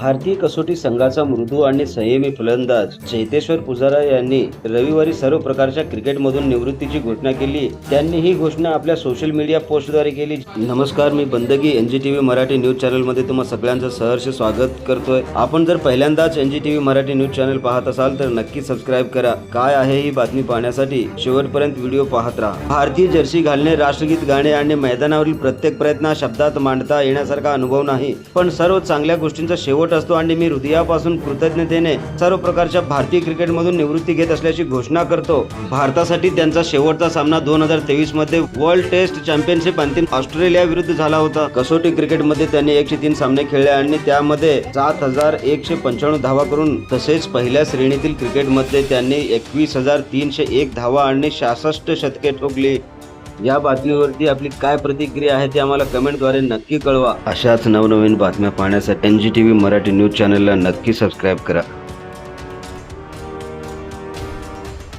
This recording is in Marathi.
भारतीय कसोटी संघाचा मृदू आणि संयमी फलंदाज चैतेश्वर पुजारा यांनी रविवारी सर्व प्रकारच्या क्रिकेटमधून निवृत्तीची घोषणा केली. त्यांनी ही घोषणा आपल्या सोशल मीडिया पोस्टद्वारे केली. नमस्कार मी बंदगी N G T V Marathi news चॅनलमध्ये तुम्हा सगळ्यांचं सहर्ष स्वागत करतोय. आपण जर पहिल्यांदाच N G T V Marathi news channel पाहत असाल तर नक्की सबस्क्राईब करा. काय आहे ही बातमी पाहण्यासाठी शेवटपर्यंत व्हिडिओ पाहत राहा. भारतीय जर्सी घालणे राष्ट्रगीत गाणे आणि मैदानावरील प्रत्येक प्रयत्न शब्दात मांडता येण्यासारखा अनुभव नाही. पण सर्व चांगल्या गोष्टींचा शेवट असतो आणि मी हृदयापासून कृतज्ञतेने सर्व प्रकारच्या भारतीय क्रिकेटमधून निवृत्ती घेत असल्याची घोषणा करतो. भारतासाठी त्यांचा शेवटचा सामना दोन हजार तेवीसमध्ये वर्ल्ड टेस्ट चॅम्पियनशिप अंतिम ऑस्ट्रेलिया विरुद्ध झाला होता. कसोटी क्रिकेटमध्ये त्यांनी एकशे तीन सामने खेळले आणि त्यामध्ये सात हजार एकशे पंच्याण्णव धावा करून तसेच पहिल्या श्रेणीतील क्रिकेटमध्ये त्यांनी एकवीस हजार तीनशे एक धावा आणि सहासष्ट शतके ठोकली. या बातमीवरती आपली काय प्रतिक्रिया आहे ते आम्हाला कमेंटद्वारे नक्की कळवा. अशाच नवनवीन बातम्या पाहण्यासाठी N G T V Marathi news चॅनलला नक्की सबस्क्राईब करा.